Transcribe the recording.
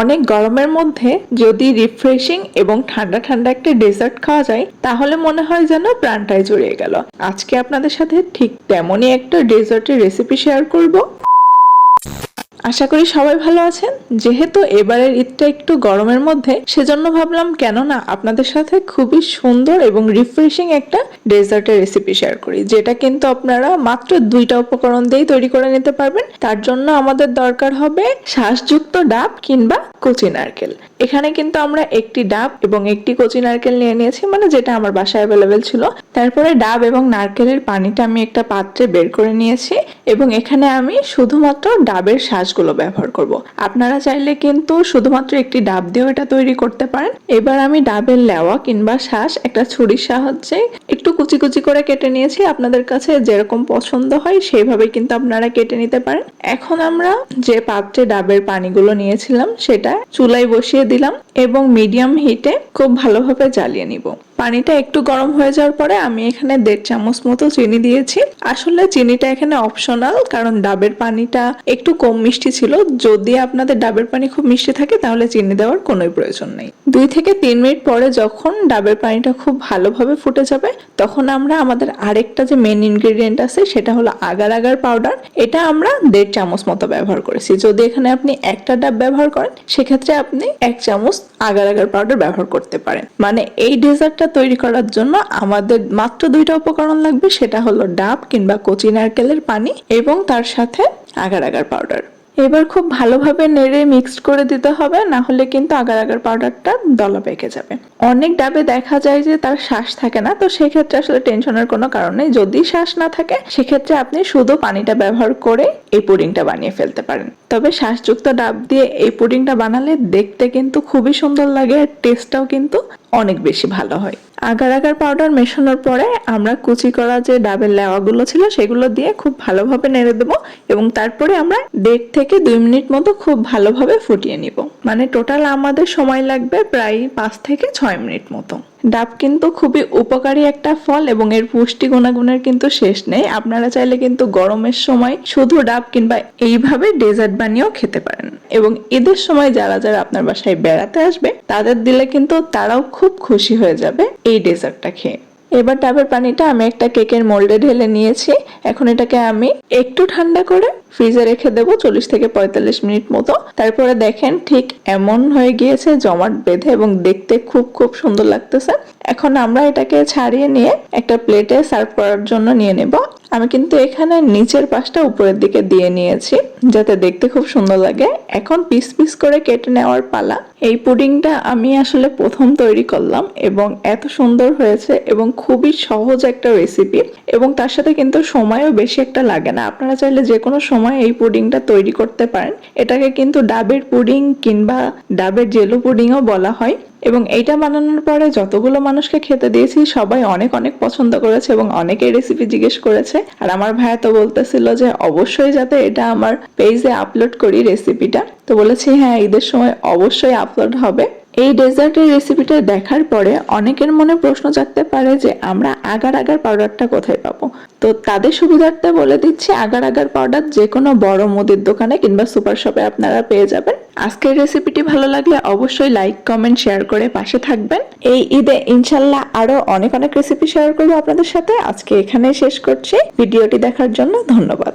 অনেক গরমের মধ্যে যদি রিফ্রেশিং এবং ঠান্ডা ঠান্ডা একটা ডেজার্ট খাওয়া যায়, তাহলে মনে হয় যেন প্রাণটাই জড়িয়ে গেল। আজকে আপনাদের সাথে ঠিক তেমনই একটা ডেজার্টের রেসিপি শেয়ার করব। আশা করি সবাই ভালো আছেন। যেহেতু এবারের ঈদটা একটু গরমের মধ্যে, সেজন্য ভাবলাম কেন না আপনাদের সাথে খুবই সুন্দর এবং রিফ্রেশিং একটা ডেজার্টের রেসিপি শেয়ার করি, যেটা কিন্তু আপনারা মাত্র দুইটা উপকরণ দিয়েই তৈরি করে নিতে পারবেন। তার জন্য আমাদের দরকার হবে শ্বাসযুক্ত ডাব কিংবা কচি নারকেল। এখানে কিন্তু আমরা একটি ডাব এবং একটি কচি নারকেল নিয়ে নিয়েছি মানে যেটা আমার বাসায় অ্যাভেলেবেল ছিল। তারপরে ডাব এবং নারকেলের পানিটা আমি একটা পাত্রে বের করে নিয়েছি এবং এখানে আমি শুধুমাত্র ডাবের শ্বাসগুলো ব্যবহার করব। আপনারা চাইলে কিন্তু শুধুমাত্র একটি ডাব দিয়েও এটা তৈরি করতে পারেন। এবার আমি ডাবের লেওয়া কিংবা শ্বাস একটা ছুরির সাহায্যে একটু কুচি কুচি করে কেটে নিয়েছি। আপনাদের কাছে যেরকম পছন্দ হয় সেইভাবে কিন্তু আপনারা কেটে নিতে পারেন। এখন আমরা যে পাত্রে ডাবের পানিগুলো নিয়েছিলাম, সেটা চুলায় বসিয়ে দিলাম এবং মিডিয়াম হিটে খুব ভালোভাবে জ্বালিয়ে নিব। পানিটা একটু গরম হয়ে যাওয়ার পরে আমি এখানে দেড় চামচ মতো চিনি দিয়েছি। আসলে চিনিটা এখানে অপশনাল কারণ ডাবের পানিটা একটু কম মিষ্টি ছিল। যদি আপনাদের ডাবের পানি খুব মিষ্টি থাকে, তাহলে চিনি দেওয়ার কোনোই প্রয়োজন নেই। দুই থেকে তিন মিনিট পরে যখন ডাবের পানিটা খুব ভালোভাবে ফুটে যাবে, তখন আমরা আমাদের আরেকটা যে মেন ইনগ্রেডিয়েন্ট আছে, সেটা হলো আগার আগার পাউডার এটা আমরা দেড় চামচ মতো ব্যবহার করেছি। যদি এখানে আপনি একটা ডাব ব্যবহার করেন, সেক্ষেত্রে আপনি এক চামচ আগার আগার পাউডার ব্যবহার করতে পারেন মানে এই ডেজার্টটা তৈরি করার জন্য আমাদের মাত্র দুইটা উপকরণ লাগবে, সেটা হলো ডাব কিংবা কচি নারকেলের পানি এবং তার সাথে আগার আগার পাউডার এবার খুব ভালোভাবে নেড়ে মিক্সড করে দিতে হবে, না হলে কিন্তু আগার আগার পাউডারটা দলা পেকে যাবে। অনেক ডাবে দেখা যায় যে তার শ্বাস থাকে না, তো সেক্ষেত্রে আসলে টেনশনের কোনো কারণ নেই। যদি শ্বাস না থাকে, সেক্ষেত্রে আপনি শুধু পানিটা ব্যবহার করে এই পুডিংটা বানিয়ে ফেলতে পারেন। তবে শ্বাসযুক্ত ডাব দিয়ে এই পুডিংটা বানালে দেখতে কিন্তু খুবই সুন্দর লাগে, আর টেস্টটাও কিন্তু অনেক বেশি ভালো হয়। আগার আগার পাউডার মেশানোর পরে আমরা কুচি করা যে ডাবের লেওয়াগুলো ছিল সেগুলো দিয়ে খুব ভালোভাবে নেড়ে দেবো এবং তারপরে আমরা দেড় থেকে দুই মিনিট মতো খুব ভালোভাবে ফুটিয়ে নিব। মানে টোটাল আমাদের সময় লাগবে প্রায় পাঁচ থেকে ছয় মিনিট মতো। ডাব কিন্তু খুবই উপকারী একটা ফল এবং এর পুষ্টি গুণাগুণের কিন্তু শেষ নেই। আপনারা চাইলে কিন্তু গরমের সময় শুধু ডাব কিংবা এইভাবে ডেজার্ট বানিয়েও খেতে পারেন। এবং ঈদের সময় যারা যারা আপনার বাসায় বেড়াতে আসবে, তাদের দিলে কিন্তু তারাও খুব খুশি হয়ে যাবে এই ডেজার্টটা খেয়ে। এবার ডাবের পানিটা আমি একটা কেকের মোল্ডে ঢেলে নিয়েছি। এখন এটাকে আমি একটু ঠান্ডা করে ফ্রিজে রেখে দেবো চল্লিশ থেকে পঁয়তাল্লিশ মিনিট মতো। তারপরে দেখেন ঠিক এমন হয়ে গিয়েছে, জমাট বেঁধে এবং দেখতে খুব খুব সুন্দর লাগতেছে। এখন আমরা এটাকে ছাড়িয়ে নিয়ে একটা প্লেটে সার্ভ করার জন্য নিয়ে নেব। আমি কিন্তু এখানে নিচের পাশটা উপরের দিকে দিয়ে নিয়েছি, যাতে দেখতে খুব সুন্দর লাগে। এখন পিস পিস করে কেটে নেওয়ার পালা। এই পুডিংটা আমি আসলে প্রথম তৈরি করলাম এবং এত সুন্দর হয়েছে এবং খুবই সহজ একটা রেসিপি এবং তার সাথে কিন্তু সময়ও বেশি একটা লাগে না। আপনারা চাইলে যে কোনো সময় এই পুডিংটা তৈরি করতে পারেন। এটাকে কিন্তু ডাবের পুডিং কিংবা ডাবের জেলো পুডিংও বলা হয়। এবং এইটা বানানোর পরে যতগুলো মানুষকে খেতে দিয়েছি, সবাই অনেক অনেক পছন্দ করেছে এবং অনেকেই রেসিপি জিজ্ঞেস করেছে। আর আমার ভাইয়া তো বলতেছিল যে, অবশ্যই যাতে এটা আমার পেজে আপলোড করি রেসিপিটা তো বলেছি হ্যাঁ ঈদের সময় অবশ্যই আপলোড হবে। এই ডেজার্টের রেসিপিটা দেখার পরে অনেকের মনে প্রশ্ন জাগতে পারে যে আমরা আগার আগার পাউডারটা কোথায় পাবো। তো তাদের সুবিধার্থে বলে দিচ্ছি, আগার আগার পাউডার যে কোনো বড় মুদির দোকানে কিংবা সুপার শপে আপনারা পেয়ে যাবেন। আজকের রেসিপিটি ভালো লাগলে অবশ্যই লাইক, কমেন্ট, শেয়ার করে পাশে থাকবেন। এই ঈদে ইনশাল্লাহ আরও অনেক অনেক রেসিপি শেয়ার করব আপনাদের সাথে। আজকে এখানে শেষ করছি। ভিডিওটি দেখার জন্য ধন্যবাদ।